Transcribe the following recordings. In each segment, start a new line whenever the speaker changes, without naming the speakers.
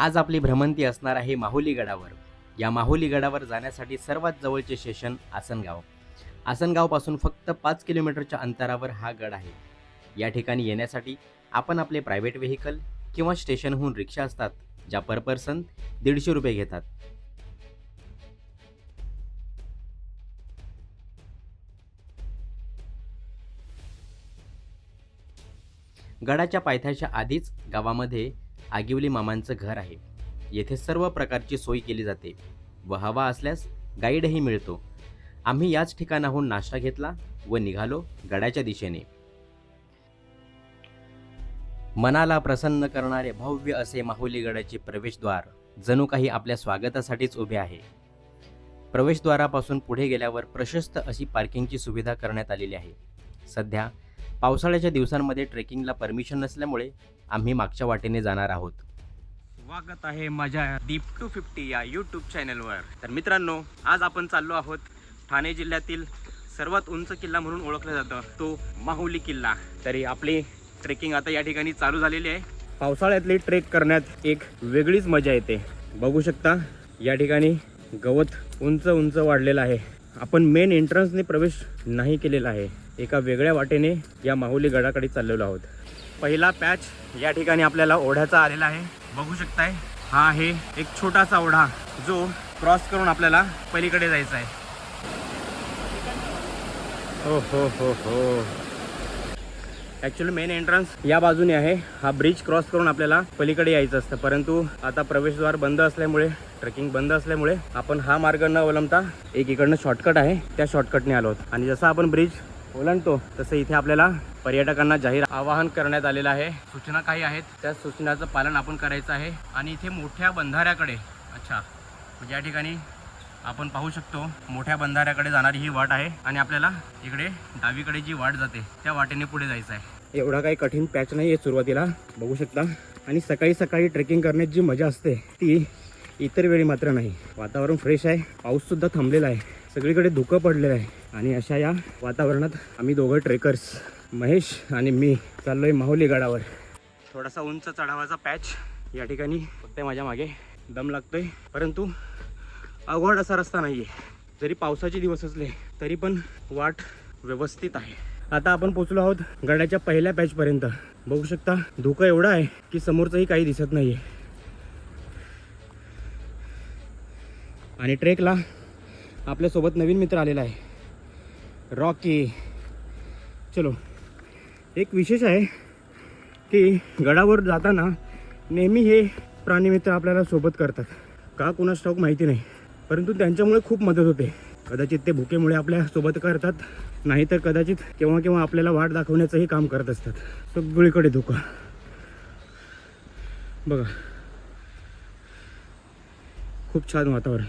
आज आपली भ्रमंती असणार आहे माहुली गडावर. या माहुली गडावर जाण्यासाठी सर्वात जवळचे स्टेशन आसनगाव. आसनगावपासून फक्त पाच किलोमीटरच्या अंतरावर हा गड आहे. या ठिकाणी येण्यासाठी आपण आपले प्रायव्हेट व्हेकल किंवा स्टेशनहून रिक्षा असतात ज्या पर पर्सन दीडशे रुपये घेतात. गडाच्या पायथ्याच्या आधीच गावामध्ये आगिवली मामांचं घर आहे. येथे सर्व प्रकारची सोय केली जाते. व हवा असल्यास गाईडही मिळतो. आम्ही याच ठिकाणाहून नाश्ता घेतला व निघालो गडाच्या दिशेने. मनाला प्रसन्न करणारे भव्य असे माहुली गडाचे प्रवेशद्वार जणू काही आपल्या स्वागतासाठीच उभे आहे. प्रवेशद्वारापासून पुढे गेल्यावर प्रशस्त अशी पार्किंगची सुविधा करण्यात आलेली आहे. सध्या पावसाळ्याच्या दिवसांमध्ये ट्रेकिंगला परमिशन नसल्यामुळे आम्ही मागच्या वाटेने जाणार आहोत. स्वागत आहे माझ्या डीप टू फिफ्टी या यूट्यूब चॅनलवर तर मित्रांनो आज आपण चाललो आहोत ठाणे जिल्ह्यातील सर्वात उंच किल्ला म्हणून ओळखला जातं तो माहुली किल्ला. तरी आपली ट्रेकिंग आता या ठिकाणी चालू झालेली आहे. पावसाळ्यातली ट्रेक करण्यात एक वेगळीच मजा येते. बघू शकता या ठिकाणी गवत उंच उंच वाढलेलं आहे. आपण मेन एंट्रन्सने प्रवेश नाही केलेला आहे. एका वेगळ्या वाटेने या माहुली गडाकडे चाललेलो आहोत. पहिला पॅच या ठिकाणी आपल्याला ओढ्याचा आलेला आहे. बघू शकताय हा आहे एक छोटासा ओढा जो क्रॉस करून आपल्याला पलीकडे जायचा आहे. हो हो हो हो. ॲक्च्युली मेन एंट्रन्स या बाजूने आहे. हा ब्रिज क्रॉस करून आपल्याला पलीकडे यायचं असतं. परंतु आता प्रवेशद्वार बंद असल्यामुळे ट्रेकिंग बंद असल्यामुळे आपण हा मार्ग न अवलंबता एक इकडनं शॉर्टकट आहे. त्या शॉर्टकटने आलो आणि जसं आपण ब्रिज ओलांडतो तसं इथे आपल्याला पर्यटकांना जाहीर आवाहन करण्यात आलेलं आहे. सूचना काही आहेत? त्या सूचनाचं पालन आपण करायचं आहे. आणि इथे मोठ्या बंधाऱ्याकडे अच्छा म्हणजे या ठिकाणी आपण पाहू शकतो मोठ्या बंधाऱ्याकडे जाणारी ही वाट आहे. आणि आपल्याला इकडे डावीकडे जी वाट जाते त्या वाटेने पुढे जायचं आहे. एवढा काही कठीण पॅच नाही आहे सुरुवातीला बघू शकता. आणि सकाळी सकाळी ट्रेकिंग करण्यात जी मजा असते ती इतर वेळी मात्र नाही. वातावरण फ्रेश आहे पाऊससुद्धा थांबलेला आहे. सगळीकडे धुकं पडलेलं आहे. आणि अशा या वातावरणात आम्ही दोघं ट्रेकर्स महेश आणि मी चाललोय माहुली गडावर. थोडासा उंच चढावाचा पॅच या ठिकाणी फक्त माझ्या मागे दम लागतोय. परंतु अवघड असा रस्ता नाही आहे जरी पावसाचे दिवस असले तरी पण वाट व्यवस्थित आहे. आता आपण पोचलो आहोत गडाच्या पहिल्या पॅचपर्यंत बघू शकता धुकं एवढं आहे की समोरचंही काही दिसत नाही आहे आणि ट्रेकला आपल्यासोबत नवीन मित्र आलेला आहे. रॉकी. चलो. एक विशेष आहे की गडावर जाताना नेहमी हे प्राणीमित्र आपल्याला सोबत करतात. का कुणास ठाऊक माहिती नाही परंतु त्यांच्यामुळे खूप मदत होते. कदाचित ते भुकेमुळे आपल्यासोबत करतात नाहीतर कदाचित केव्हा केव्हा आपल्याला वाट दाखवण्याचंही काम करत असतात. सगळीकडे धोका. बघा. खूप छान वातावरण.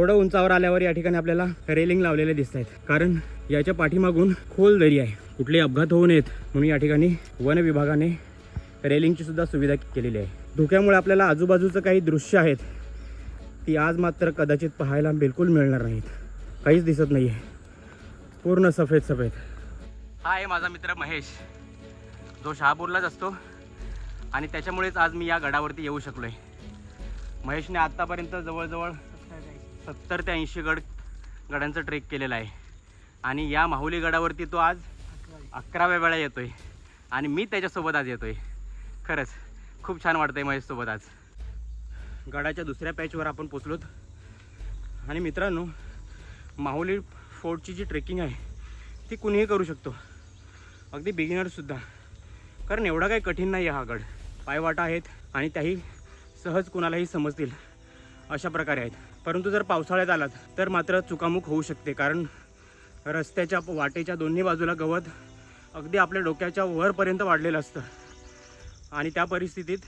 थोडं उंचावर आल्यावर या ठिकाणी आपल्याला रेलिंग लावलेले दिसत आहेत कारण याच्या पाठीमागून खोल दरी आहे. कुठलेही अपघात होऊ नयेत. म्हणून या ठिकाणी वन विभागाने रेलिंगची सुद्धा सुविधा केलेली आहे. धुक्यामुळे आपल्याला आजूबाजूचं काही दृश्य आहेत ती आज मात्र कदाचित पाहायला बिलकुल मिळणार नाहीत. काहीच दिसत नाही आहे पूर्ण सफेद सफेद. हा आहे माझा मित्र महेश. जो शहापूरलाच असतो. आणि त्याच्यामुळेच आज मी या गडावरती येऊ शकलो आहे महेशने आत्तापर्यंत जवळजवळ सत्तर ते ऐंशी गड गडांचं ट्रेक केलेला आहे. आणि या माहुली गडावरती तो आज अकराव्या वेळा येतोय. आणि मी त्याच्यासोबत आज येतोय. खरंच खूप छान वाटतंय माझ्यासोबत आज. गडाच्या दुसऱ्या पॅचवर आपण पोचलोत. आणि मित्रांनो माहुली फोर्टची जी ट्रेकिंग आहे ती कुणीही करू शकतो. अगदी बिगिनरसुद्धा कारण एवढा काही कठीण नाही आहे हा गड. पायवाटा आहेत आणि त्याही सहज कुणालाही समजतील. अशा प्रकारे आहेत. परंतु जर पावसाळ्यात आलात तर मात्र चुकामुक होऊ शकते. कारण रस्त्याच्या वाटेच्या दोन्ही बाजूला गवत अगदी आपल्या डोक्याच्या वरपर्यंत वाढलेलं असतं. आणि त्या परिस्थितीत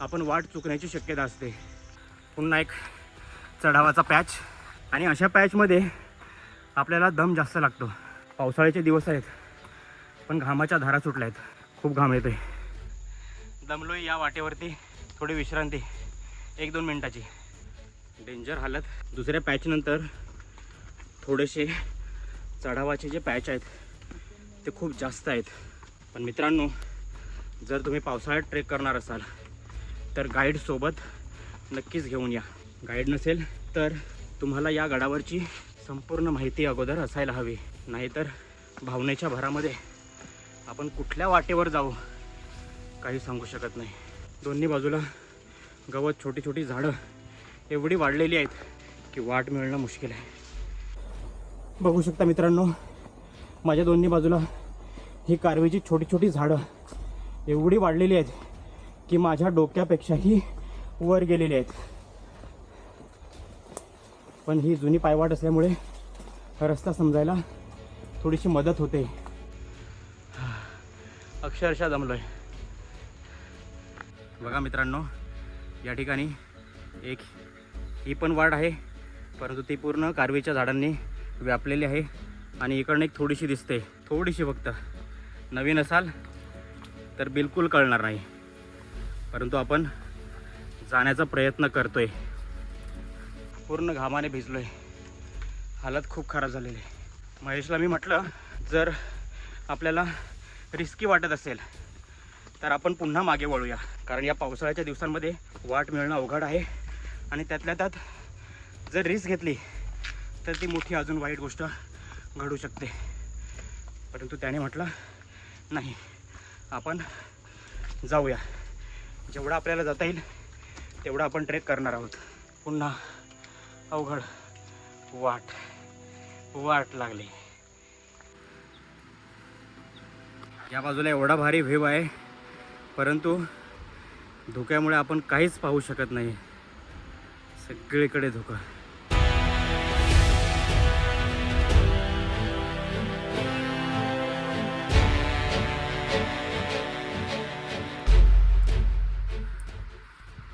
आपण वाट चुकण्याची शक्यता असते. पुन्हा एक चढावाचा पॅच. आणि अशा पॅचमध्ये आपल्याला दम जास्त लागतो. पावसाळ्याचे दिवस आहेत पण घामाच्या धारा सुटल्या आहेत. खूप घाम येतोय. दमलोय या वाटेवरती थोडी विश्रांती. एक दोन मिनटाची. डेंजर हालत. दुसऱ्या पॅचनंतर थोडेसे चढावाचे जे पॅच आहेत ते खूप जास्त आहेत. पण मित्रांनो जर तुम्ही पावसाळ्यात ट्रेक करणार असाल तर गाईड सोबत नक्कीच घेऊन या. गाईड नसेल तर तुम्हाला या गडावरची संपूर्ण माहिती अगोदर असायला हवी. नाहीतर भावनेच्या भरामध्ये आपण कुठल्या वाटेवर जाऊ काही सांगू शकत नाही. दोन्ही बाजूला गवत छोटी छोटी झाडं एवढी वाढलेली आहेत की वाट मिळणं मुश्किल आहे. बघू शकता मित्रांनो माझ्या दोन्ही बाजूला ही कारवीची छोटी छोटी झाडं एवढी वाढलेली आहेत की माझ्या डोक्यापेक्षाही वर गेलेली आहेत. पण ही जुनी पायवाट असल्यामुळे रस्ता समजायला थोडीशी मदत होते. अक्षरशः जमलोय बघा मित्रांनो या ठिकाणी एक ही पण वाढ आहे. परंतु ती पूर्ण कारवीच्या झाडांनी व्यापलेली आहे. आणि इकडनं एक थोडीशी दिसते. थोडीशी फक्त. नवीन असाल तर बिलकुल कळणार नाही. परंतु आपण जाण्याचा प्रयत्न करतो आहे पूर्ण घामाने भिजलो आहे हालत खूप खराब झालेली आहे. महेशला मी म्हटलं जर आपल्याला रिस्की वाटत असेल तर आपण पुन्हा मागे वळूया. कारण या पावसाळ्याच्या दिवसांमध्ये वाट मिळणं अवघड आहे. आणि त्यातल्या त्यात जर रिस्क घेतली तर ती मोठी अजून वाईट गोष्ट घडू शकते. परंतु त्याने म्हटलं नाही आपण जाऊया. जेवढं आपल्याला जाता येईल तेवढं आपण ट्रेक करणार आहोत. पुन्हा अवघड वाट वाट लागली. या बाजूला एवढा भारी व्ह्यू आहे परंतु धुक्यामुळे आपण काहीच पाहू शकत नाही. सगळीकडे धुकं.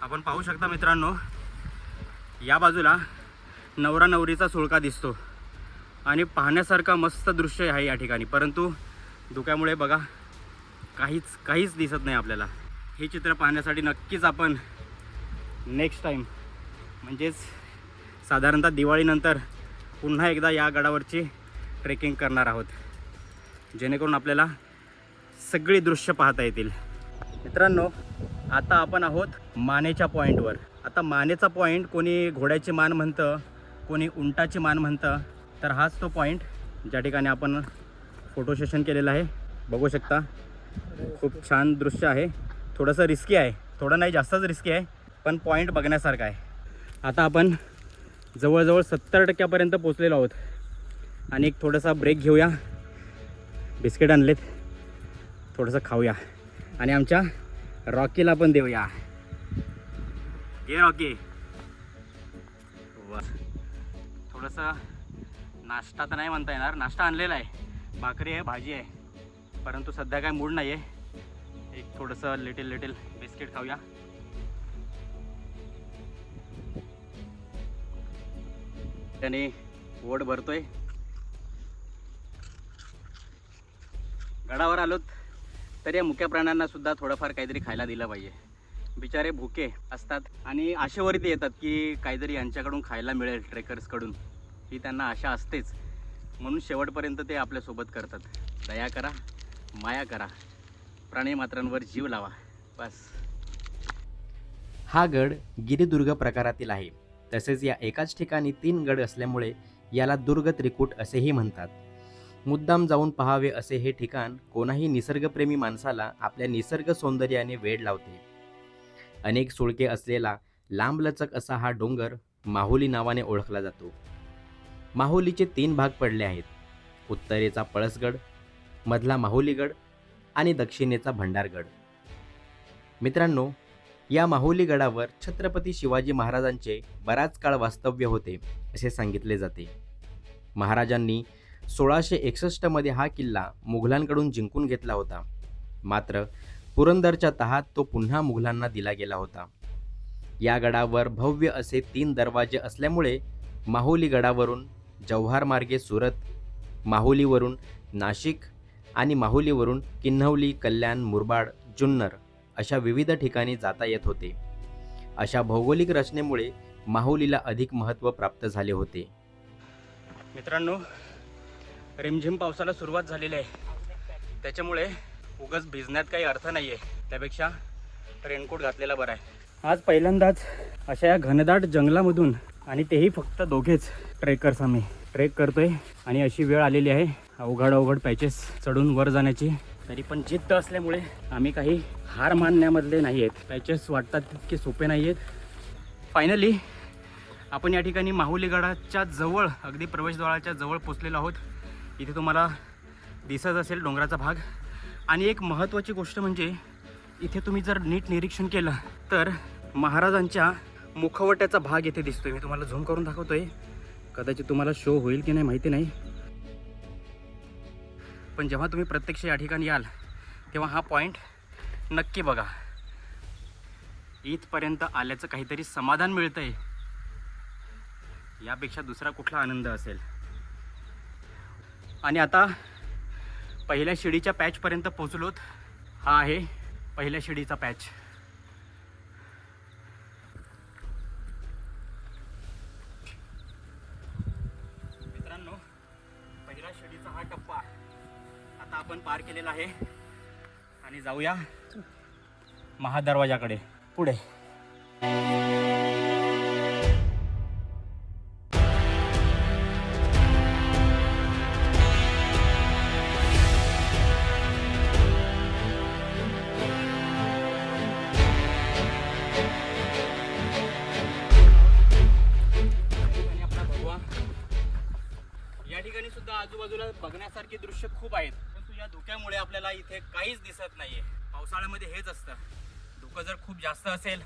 आपण पाहू शकता मित्रांनो या बाजूला नवरा नवरीचा सुळका दिसतो. आणि पाहण्यासारखा मस्त दृश्य आहे या ठिकाणी. परंतु धुक्यामुळे बघा काहीच काहीच दिसत नाही आपल्याला. हे चित्र पाहण्यासाठी नक्कीच आपण नेक्स्ट टाईम म्हणजेच साधारणतः दिवाळीनंतर पुन्हा एकदा या गडावरची ट्रेकिंग करणार आहोत. जेणेकरून आपल्याला सगळी दृश्य पाहता येतील. मित्रांनो आता आपण आहोत मानेच्या पॉईंटवर आता मानेचा पॉईंट कोणी घोड्याची मान म्हणतं कोणी उंटाची मान म्हणतं तर हाच तो पॉईंट ज्या ठिकाणी आपण फोटो सेशन केलेलं आहे. बघू शकता खूप छान दृश्य आहे. थोडंसं रिस्की आहे. थोडं नाही जास्तच रिस्की आहे. पण पॉईंट बघण्यासारखा आहे. आता आपण जवळजवळ सत्तर टक्क्यापर्यंत पोचलेलो आहोत. आणि एक थोडासा ब्रेक घेऊया. बिस्किट आणलेत. थोडंसं खाऊया. आणि आमच्या रॉकीला पण देऊया. घे रॉकी. थोडंसं नाश्ता तर नाही म्हणता येणार. नाश्ता आणलेला आहे. भाकरी आहे भाजी आहे. परंतु सध्या काय मूड नाही आहे एक थोडंसं लिटिल लिटिल बिस्किट खाऊया. त्याने ओढ भरतोय. गडावर आलोत तर या मुक्या प्राण्यांना सुद्धा थोडंफार काहीतरी खायला दिलं पाहिजे. बिचारे भुके असतात आणि आशेवरती येतात की काहीतरी यांच्याकडून खायला मिळेल ट्रेकर्सकडून ही त्यांना आशा असतेच. म्हणून शेवटपर्यंत ते आपल्यासोबत करतात. दया करा माया करा. प्राणीमात्रांवर जीव लावा. बस.
हा गड गिरिदुर्ग प्रकारातील आहे. तसेच या एकाच ठिकाणी तीन गड असल्यामुळे याला दुर्ग त्रिकूट असेही म्हणतात. मुद्दाम जाऊन पहावे असे हे ठिकाण कोणाही निसर्गप्रेमी माणसाला आपल्या निसर्ग सौंदर्याने वेड लावते. अनेक सुळके असलेला लांबलचक असा हा डोंगर माहुली नावाने ओळखला जातो. माहुलीचे तीन भाग पडले आहेत. उत्तरेचा पळसगड मधला माहुलीगड आणि दक्षिणेचा भंडारगड. मित्रांनो या माहुली गडावर छत्रपती शिवाजी महाराजांचे बराच काळ वास्तव्य होते असे सांगितले जाते. महाराजांनी सोळाशे एकसष्टमध्ये हा किल्ला मुघलांकडून जिंकून घेतला होता. मात्र पुरंदरच्या तहात तो पुन्हा मुघलांना दिला गेला होता. या गडावर भव्य असे तीन दरवाजे असल्यामुळे माहुली गडावरून जव्हार मार्गे सुरत माहुलीवरून नाशिक आणि माहुलीवरून किन्हवली कल्याण मुरबाड जुन्नर अशा विविध ठिकाणी जाता येत होते. अशा भौगोलिक रचनेमुळे माहुलीला अधिक महत्त्व प्राप्त झाले होते.
मित्रांनो रिमझिम पावसाला सुरुवात झालेली आहे. त्याच्यामुळे उगाच भिजण्यात काही अर्थ नाही आहे त्यापेक्षा रेनकोट घातलेला बरा आहे. आज पहिल्यांदाच अशा या घनदाट जंगलामधून आणि तेही फक्त दोघेच ट्रेकर्स आम्ही. ट्रेक करतोय आणि अशी वेळ आलेली आहे. अवघड अवघड पॅचेस चढून वर जाण्याची. तरी पण जिद्द असल्यामुळे आम्ही काही हार मानण्यामधले नाही आहेत पॅचेस वाटतात तितके सोपे नाही आहेत फायनली आपण या ठिकाणी माहुली गडाच्या जवळ अगदी प्रवेशद्वाराच्या जवळ पोचलेलो आहोत. इथे तुम्हाला दिसत असेल डोंगराचा भाग. आणि एक महत्त्वाची गोष्ट म्हणजे इथे तुम्ही जर नीट निरीक्षण केलं तर महाराजांच्या मुखवट्याचा भाग इथे दिसतोय. मी तुम्हाला झूम करून दाखवतोय. कदाचित तुम्हाला शो होईल की नाही माहिती नाही. पण जेव्हा तुम्ही प्रत्यक्ष या ठिकाणी याल तेव्हा हा पॉईंट नक्की बघा. इथपर्यंत आल्याचं काहीतरी समाधान मिळतंय. यापेक्षा दुसरा कुठला आनंद असेल? आणि आता पहिल्या शिडीच्या पॅचपर्यंत पोचलोत हा आहे पहिल्या शिडीचा पॅच आपण पार केलेला आहे. आणि जाऊया महादरवाजाकडे. पुढे. इथे काहीच दिसत नाहीये. पावसाळ्यामध्ये हेच असतं. धुकं जर खूप जास्त असेल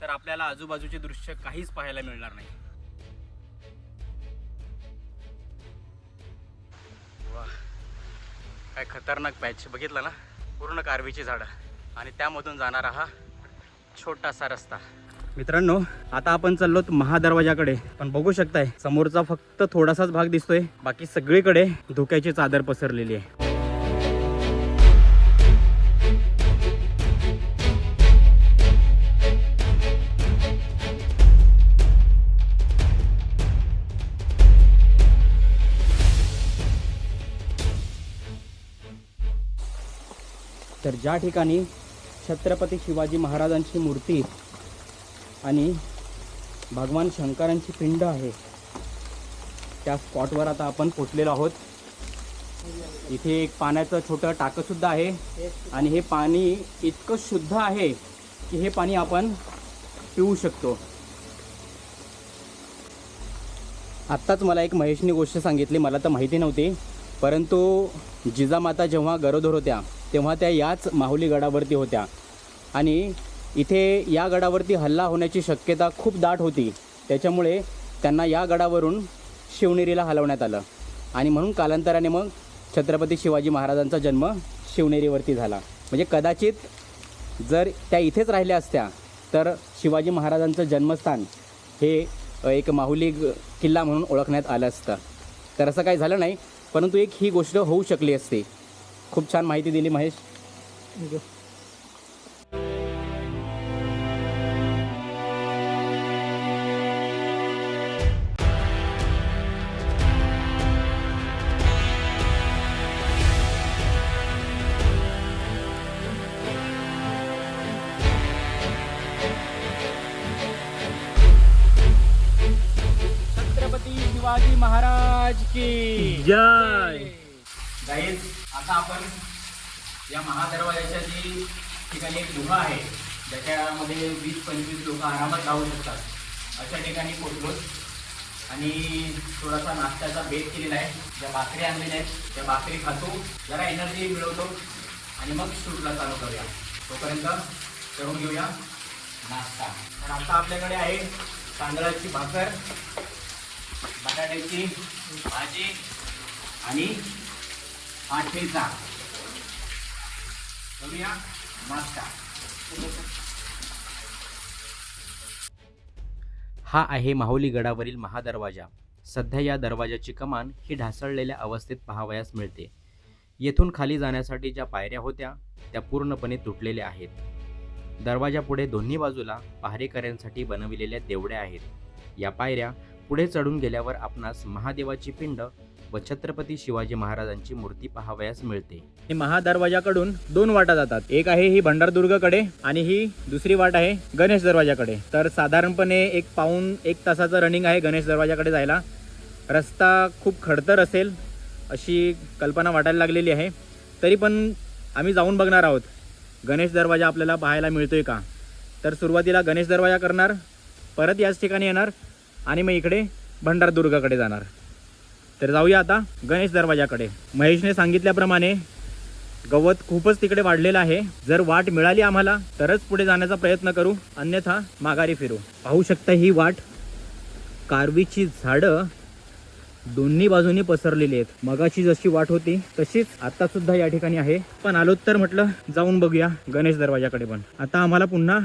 तर आपल्याला आजूबाजूचे दृश्य काहीच पाहायला मिळणार नाही. वा काय खतरनाक पॅच बघितलं ना? पूर्ण कारवीची झाडं. आणि त्यामधून जाणारा हा छोटासा रस्ता. मित्रांनो आता आपण चाललोत महादरवाजाकडे. पण बघू शकताय समोरचा फक्त थोडासाच भाग दिसतोय. बाकी सगळीकडे धुक्याची चादर पसरलेली आहे. ज्या ठिकाणी छत्रपती शिवाजी महाराजांची मूर्ती आणि भगवान शंकरांची पिंड आहे त्या स्पॉटवर आता आपण पोचलेलो आहोत. इथे एक पाण्याचं छोटं टाकंसुद्धा आहे आणि हे पाणी इतकं शुद्ध आहे की हे पाणी आपण पिऊ शकतो. आत्ताच मला एक महेशनी गोष्ट सांगितली मला तर माहिती नव्हती परंतु जिजामाता जेव्हा गरोदर होत्या तेव्हा त्या याच माहुली गडावरती होत्या. आणि इथे या गडावरती हल्ला होण्याची शक्यता खूप दाट होती. त्याच्यामुळे त्यांना या गडावरून शिवनेरीला हलवण्यात आलं. आणि म्हणून कालांतराने मग छत्रपती शिवाजी महाराजांचा जन्म शिवनेरीवरती झाला. म्हणजे कदाचित जर त्या इथेच राहिल्या असत्या तर शिवाजी महाराजांचं जन्मस्थान हे एक माहुली ग- किल्ला म्हणून ओळखण्यात आलं असतं. तर असं काही झालं नाही परंतु एक ही गोष्ट होऊ शकली असती. खूप छान माहिती दिली महेश. छत्रपती शिवाजी महाराज की.
जय.
गाईज आता आपण या महादरवाजाच्या जी ठिकाणी एक गुहा आहे ज्याच्यामध्ये वीस पंचवीस लोक आरामात राहू शकतात. अशा ठिकाणी पोचलो आणि थोडासा नाश्त्याचा बेत केलेला आहे. ज्या भाकरी आणलेल्या आहेत त्या भाकरी खातो जरा एनर्जी मिळवतो आणि मग शूटला चालू करूया. तोपर्यंत करून घेऊया नाश्ता. तर आता आपल्याकडे आहे तांदळाची भाकर बटाट्याची भाजी आणि हा करूया
हा आहे माहुली गडावरील महादरवाजा. सध्या या दरवाजाची कमान ही ढासळलेल्या अवस्थेत पाहावयास मिळते. येथून खाली जाण्यासाठी ज्या पायऱ्या होत्या त्या पूर्णपणे तुटलेल्या आहेत. दरवाजापुढे दोन्ही बाजूला पहारेकऱ्यांसाठी बनविलेल्या देवड्या आहेत. या पायऱ्या पुढे चढून गेल्यावर आपणास महादेवाची पिंड व छत्रपती शिवाजी महाराजांची मूर्ती पाहावयास मिळते.
ही महादरवाजाकडून दोन वाटा जातात. एक आहे ही भंडारदुर्गकडे आणि ही दुसरी वाट आहे गणेश दरवाजाकडे. तर साधारणपणे एक पाऊन एक तासाचं रनिंग आहे गणेश दरवाजाकडे जायला. रस्ता खूप खडतर असेल अशी कल्पना वाटायला लागलेली आहे. तरी पण आम्ही जाऊन बघणार आहोत. गणेश दरवाजा आपल्याला पाहायला मिळतोय का? तर सुरुवातीला गणेश दरवाजा करणार परत याच ठिकाणी येणार आणि मग इकडे भंडारदुर्गाकडे जाणार. तर जाऊया आता गणेश दरवाजाकडे. महेशने सांगितल्याप्रमाणे गवत खूपच तिकडे वाढलेलं आहे. जर वाट मिळाली आम्हाला तरच पुढे जाण्याचा प्रयत्न करू. अन्यथा माघारी फिरू. पाहू शकता ही वाट. कारवीची झाडं दोन्ही बाजूनी पसरलेली आहेत. मगाची जशी वाट होती तशीच आता सुद्धा या ठिकाणी आहे. पण आलोत तर म्हटलं जाऊन बघूया गणेश दरवाजाकडे पण. आता आम्हाला पुन्हा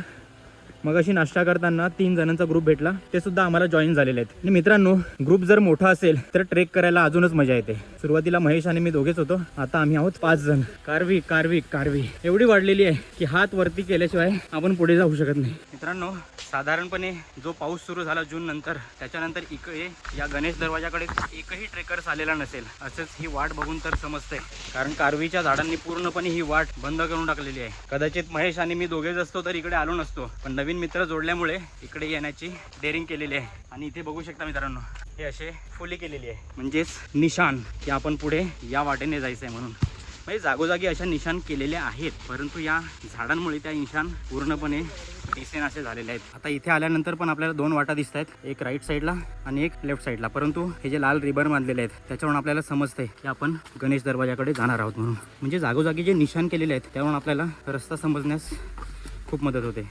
मगाशी नाश्ता करताना तीन जणांचा ग्रुप भेटला. ते सुद्धा आम्हाला जॉईन झालेले आहेत. आणि मित्रांनो ग्रुप जर मोठा असेल तर ट्रेक करायला अजूनच मजा येते. सुरुवातीला महेश आणि मी दोघेच होतो. आता आम्ही आहोत पाच जण. कारवी कारवी कारवी. एवढी वाढलेली आहे की हात वरती केल्याशिवाय आपण पुढे जाऊ शकत नाही. मित्रांनो साधारणपणे जो पाऊस सुरू झाला जून नंतर त्याच्यानंतर इकडे या गणेश दरवाजाकडे एकही ट्रेकर्स आलेला नसेल. असंच ही वाट बघून तर समजते कारण कारवीच्या झाडांनी पूर्णपणे ही वाट बंद करून टाकलेली आहे. कदाचित महेश आणि मी दोघेच असतो तर इकडे आलो नसतो. पण नवीन मित्र जोडल्यामुळे इकडे येण्याची डेअरिंग केलेली आहे. आणि इथे बघू शकता मित्रांनो हे असे फुली केलेली आहे. म्हणजेच निशान की आपण पुढे या वाटेने जायचं आहे म्हणून. म्हणजे जागोजागी अशा निशाण केलेल्या आहेत परंतु या झाडांमुळे त्या निशाण पूर्णपणे दिसेन असे झालेले आहेत. आता इथे आल्यानंतर पण आपल्याला दोन वाटा दिसत आहेत एक राईट साईडला आणि एक लेफ्ट साईडला परंतु हे जे लाल रिबन बांधलेले आहेत त्याच्यावरून आपल्याला समजते की आपण गणेश दरवाजाकडे जाणार आहोत म्हणून. म्हणजे जागोजागी जे निशाण केलेले आहेत त्यावरून आपल्याला रस्ता समजण्यास खूप मदत होते.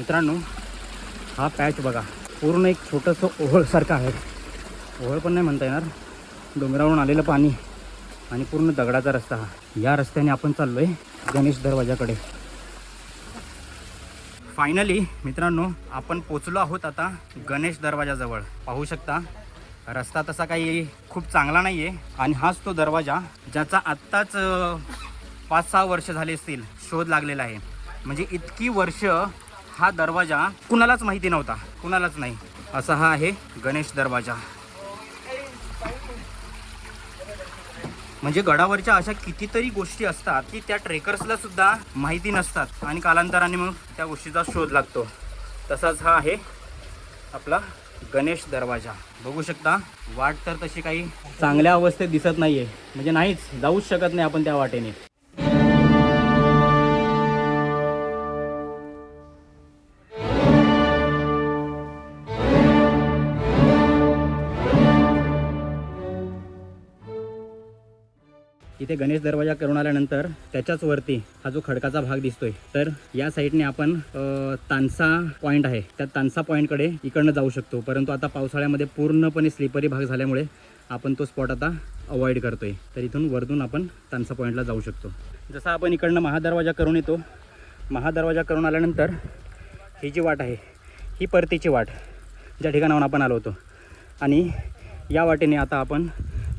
मित्रांनो हा पॅच बघा. पूर्ण एक छोटंसं ओहळसारखं आहे. ओहळ पण नाही म्हणता येणार. डोंगरावरून आलेलं पाणी आणि पूर्ण दगडाचा रस्ता हा. या रस्त्याने आपण चाललो आहे गणेश दरवाजाकडे. फायनली मित्रांनो आपण पोचलो आहोत आता गणेश दरवाजाजवळ. पाहू शकता रस्ता तसा काही खूप चांगला नाही आहे आणि हाच तो दरवाजा ज्याचा आत्ताच पाच सहा वर्ष झाले असतील शोध लागलेला आहे. म्हणजे इतकी वर्ष हा दरवाजा कुणालाच माहिती नव्हता. कुणालाच नाही. असा हा आहे गणेश दरवाजा. म्हणजे गडावरच्या अशा कितीतरी गोष्टी असतात की त्या ट्रेकर्सला सुद्धा माहिती नसतात आणि कालांतराने मग त्या गोष्टीचा शोध लागतो. तसाच हा आहे आपला गणेश दरवाजा. बघू शकता वाट तर तशी काही चांगल्या अवस्थेत दिसत नाहीये. म्हणजे नाहीच जाऊच शकत नाही आपण त्या वाटेने. इथे गणेश दरवाजा करून आल्यानंतर त्याच्याच वरती हा जो खडकाचा भाग दिसतोय तर या साईडने आपण तानसा पॉईंट आहे. त्या तानसा पॉईंटकडे इकडनं जाऊ शकतो. परंतु आता पावसाळ्यामध्ये पूर्णपणे स्लिपरी भाग झाल्यामुळे आपण तो स्पॉट आता अवॉइड करतोय. तर इथून वरतून आपण तानसा पॉईंटला जाऊ शकतो. जसं आपण इकडनं महादरवाजा करून येतो महादरवाजा करून आल्यानंतर ही जी वाट आहे ही परतीची वाट ज्या ठिकाणाहून आपण आलो होतो. आणि या वाटेने आता आपण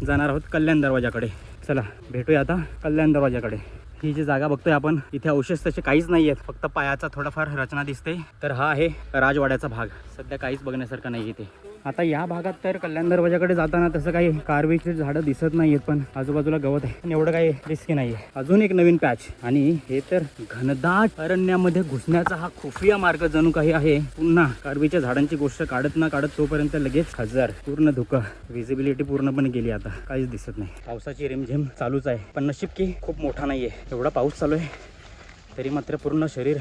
जाणार आहोत कल्याण दरवाजाकडे. चला भेटूया आता कल्याण दरवाजाकडे. ही जी जागा बघतोय आपण इथे अवशेष तसे काहीच नाही आहेत फक्त पायाचा थोडाफार रचना दिसते. तर हा आहे राजवाड्याचा भाग. सध्या काहीच बघण्यासारखं नाही इथे. आता या भागात तर कल्याण दरवाजाकडे जाताना तसं काही कारवीची झाडं दिसत नाही आहेत पण आजूबाजूला गवत आहे. पण एवढं काही रिस्की नाही आहे अजून एक नवीन पॅच आणि हे तर घनदाट अरण्यामध्ये घुसण्याचा हा खुफिया मार्ग जणू काही आहे. पुन्हा कारवीच्या झाडांची गोष्ट काढत ना काढत तोपर्यंत लगेच हजार. पूर्ण धुकं. विजिबिलिटी पूर्णपणे गेली आता. काहीच दिसत नाही. पावसाची रिमझिम चालूच आहे. पण नशीब की खूप मोठा नाही आहे एवढा पाऊस चालू आहे तरी मात्र पूर्ण शरीर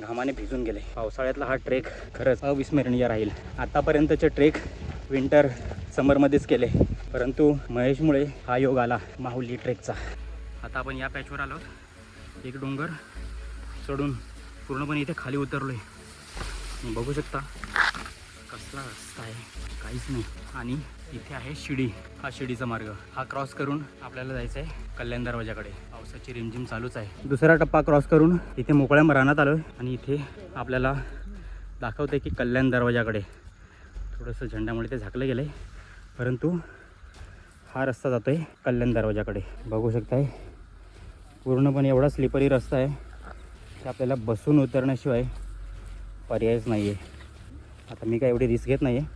घामाने भिजून गेले पावसाळ्यातला हा ट्रेक खरंच अविस्मरणीय राहील. आतापर्यंतचे ट्रेक विंटर समरमध्येच केले परंतु महेशमुळे हा योग आला माहुली ट्रेकचा आता आपण या पॅचवर आलो एक डोंगर चढून पूर्णपणे इथे खाली उतरलो आहे बघू शकता कसला रस्ता आहे. काहीच नाही. आणि इथे आहे शिडी. हा शिडीचा मार्ग. हा क्रॉस करून आपल्याला जायचं आहे कल्याण दरवाजाकडे. पावसाची रिमझिम चालूच आहे. दुसरा टप्पा क्रॉस करून इथे मोकळ्या मरानात आलो आणि इथे आपल्याला दाखवते की कल्याण दरवाजाकडे. थोडंसं झेंड्यामुळे ते झाकलं गेलं आहे परंतु हा रस्ता जातो आहे कल्याण दरवाजाकडे. बघू शकताय पूर्णपणे एवढा स्लिपरी रस्ता आहे की आपल्याला बसून उतरण्याशिवाय पर्यायच नाही आहे आता मी काय एवढी रिस्क घेत नाही आहे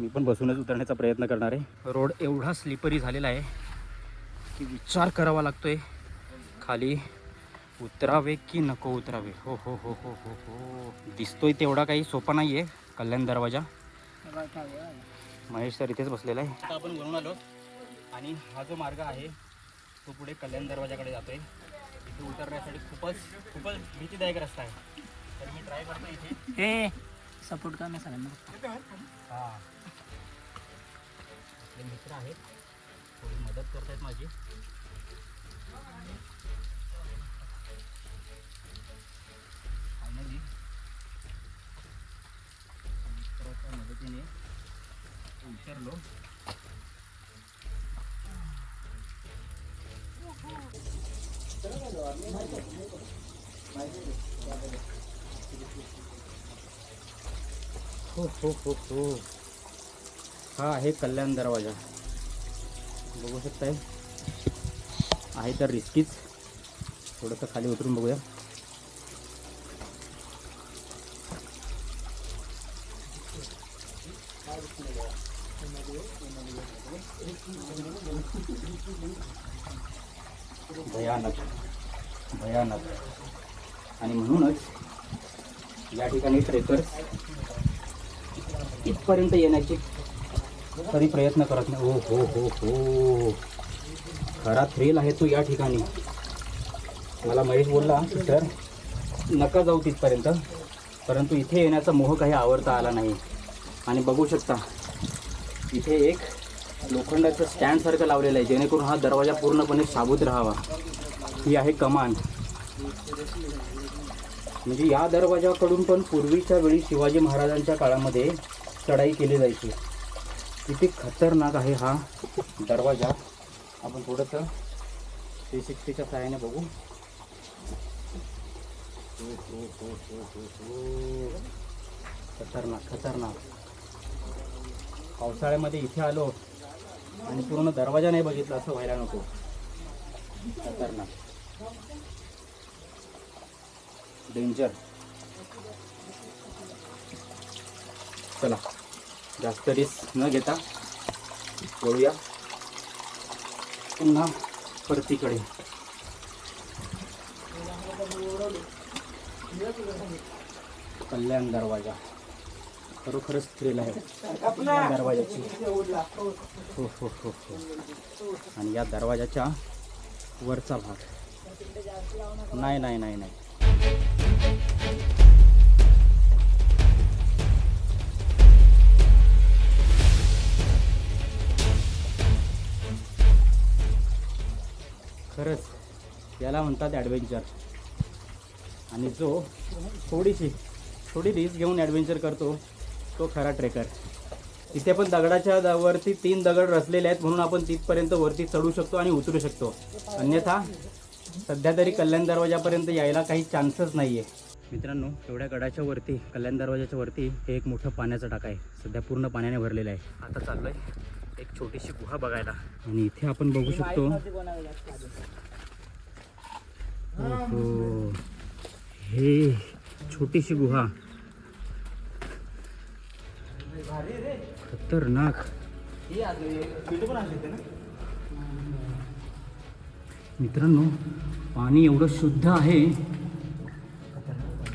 मी पण बसूनच उतरण्याचा प्रयत्न करणार आहे. रोड एवढा स्लिपरी झालेला आहे की विचार करावा लागतोय. खाली उतरावे की नको उतरावे? हो हो हो हो हो हो. दिसतोय तेवढा काही सोपा नाही आहे कल्याण दरवाजा. महेश सर इथेच बसलेला आहे. आता आपण वरून आलो. आणि हा जो मार्ग आहे तो पुढे कल्याण दरवाजाकडे जातोय. इथे उतरण्यासाठी खूपच खूपच भीतीदायक रस्ता आहे. तर मी ट्राय करतो इथे.
हे सपोर्ट करणे सगळ्यांना
हां आपले मित्र आहेत थोडी मदत करतायत माझी फायनली मित्राच्या मदतीने उतरलो हो हो हो हो. हा आहे कल्याण दरवाजा. बघू शकताय. आहे तर रिस्कीच. थोडंसं खाली उतरून बघूया. भयानक. भयानक. आणि म्हणूनच या ठिकाणी ट्रेकर्स इथपर्यंत येण्याचे. तरी प्रयत्न करत नाही. हो हो हो हो. खरा थ्रिल आहे तू या ठिकाणी. मला महेश बोलला की सर नका जाऊ तिथपर्यंत. परंतु इथे येण्याचा मोह काही आवडता आला नाही. आणि बघू शकता इथे एक लोखंडाचं स्टँडसारखं लावलेलं आहे. जेणेकरून हा दरवाजा पूर्णपणे साबूत राहावा. ही आहे कमान म्हणजे या दरवाजाकडून पण पूर्वीच्या वेळी शिवाजी महाराजांच्या काळामध्ये चढाई केली जायची. किती खतरनाक आहे हा दरवाजा. आपण थोडंसं थ्री सिक्स्टीच्या सहाय्याने बघू. खतरनाक खतरनाक. पावसाळ्यामध्ये इथे आलो आणि पूर्ण दरवाजा नाही बघितला असं व्हायला नको. खतरनाक. डेंजर चला. जास्त रिस्क न घेता वळूया. पुन्हा परतीकडे. कल्याण दरवाजा. खरोखरच थ्रिल आहे. दरवाजाची. हो हो हो हो. आणि या दरवाजाच्या वरचा भाग. नाही नाही नाही नाही. याला म्हणतात ॲडव्हेंचर आणि जो थोडीशी थोडी रिस्क घेऊन ॲडव्हेंचर करतो तो खरा ट्रेकर तिथे पण दगडाच्या वरती तीन दगड रचलेले आहेत म्हणून आपण तिथपर्यंत वरती चढू शकतो आणि उतरू शकतो. अन्यथा सध्या तरी कल्याण दरवाजापर्यंत यायला काही चान्सच नाही आहे मित्रांनो एवढ्या गडाच्या वरती कल्याण दरवाजाच्या वरती हे एक मोठं पाण्याचं टाका आहे. सध्या पूर्ण पाण्याने भरलेलं आहे. आता चाललंय एक छोटीशी गुहा बघायला. आणि इथे आपण बघू शकतो हे छोटीशी गुहा. खतरनाक. मित्रांनो पाणी एवढं शुद्ध आहे.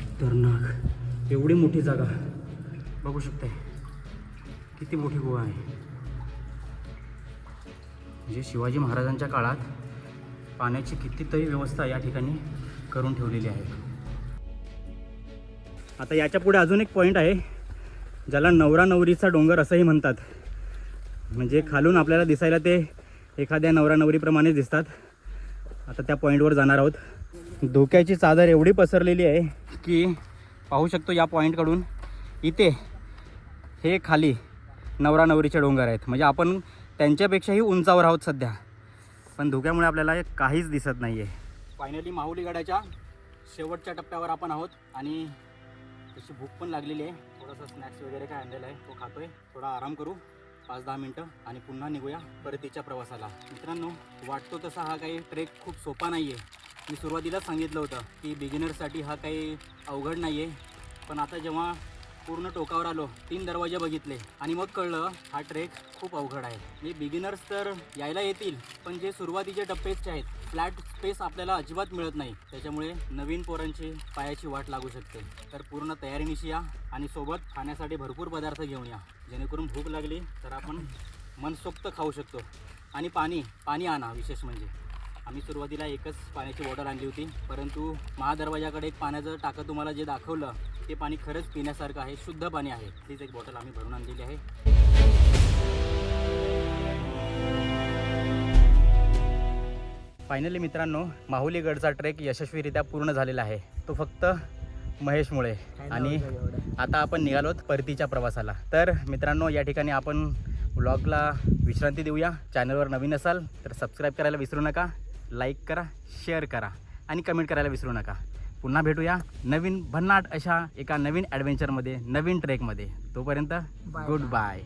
खतरनाक. एवढी मोठी जागा. बघू शकताय. किती मोठी गुहा आहे. म्हणजे शिवाजी महाराजांच्या काळात पाण्याची कितीतरी व्यवस्था या ठिकाणी करून ठेवलेली आहे. आता याच्यापुढे अजून एक पॉईंट आहे ज्याला नवरा नवरीचा डोंगर असंही म्हणतात. म्हणजे खालून आपल्याला दिसायला ते एखाद्या नवरा नवरीप्रमाणेच दिसतात. आता त्या पॉईंटवर जाणार आहोत. धोक्याची चादर एवढी पसरलेली आहे की पाहू शकतो या पॉईंटकडून इथे हे खाली नवरा नवरीचे डोंगर आहेत. म्हणजे आपण त्यांच्यापेक्षाही उंचावर आहोत सध्या. पण धुक्यामुळे आपल्याला काहीच दिसत नाही आहे फायनली माहुली गडाच्या शेवटच्या टप्प्यावर आपण आहोत आणि तशी भूक पण लागलेली आहे. थोडासा स्नॅक्स वगैरे काय आणलेला आहे तो खातोय. थोडा आराम करू पाच दहा मिनटं आणि पुन्हा निघूया परतीच्या प्रवासाला. मित्रांनो वाटतो तसा हा काही ट्रेक खूप सोपा नाही आहे मी सुरुवातीलाच सांगितलं होतं की बिगिनरसाठी हा काही अवघड नाही आहे पण आता जेव्हा पूर्ण टोकावर आलो. तीन दरवाजे बघितले. आणि मग कळलं हा ट्रेक खूप अवघड आहे. म्हणजे बिगिनर्स तर यायला येतील पण जे सुरुवातीचे टप्पेचे आहेत फ्लॅट स्पेस आपल्याला अजिबात मिळत नाही. त्याच्यामुळे नवीन पोरांची पायाची वाट लागू शकते. तर पूर्ण तयारीनिशी या आणि सोबत खाण्यासाठी भरपूर पदार्थ घेऊन या. जेणेकरून भूक लागली तर आपण मनसोक्त खाऊ शकतो. आणि पाणी पाणी आणा विशेष म्हणजे. आम्ही सुरुवातीला एकच पाण्याची बॉटल आणली होती परंतु महादरवाजाकडे एक पाण्याचं टाकं तुम्हाला जे दाखवलं ते पाणी खरंच पिण्यासारखं आहे शुद्ध पाणी आहे. तीच एक बॉटल आम्ही भरून आणलेली आहे. फायनली मित्रांनो माहुलीगडचा ट्रेक यशस्वीरित्या पूर्ण झालेला आहे. तो फक्त महेशमुळे. आणि आता आपण निघालोत परतीच्या प्रवासाला. तर मित्रांनो या ठिकाणी आपण ब्लॉगला विश्रांती देऊया. चॅनलवर नवीन असाल तर सबस्क्राईब करायला विसरू नका. लाईक करा शेअर करा आणि कमेंट करायला विसरू नका. पुन्हा भेटूया नवीन भन्नाट अशा एका नवीन ॲडव्हेंचरमध्ये नवीन ट्रेकमध्ये तोपर्यंत गुड. बाय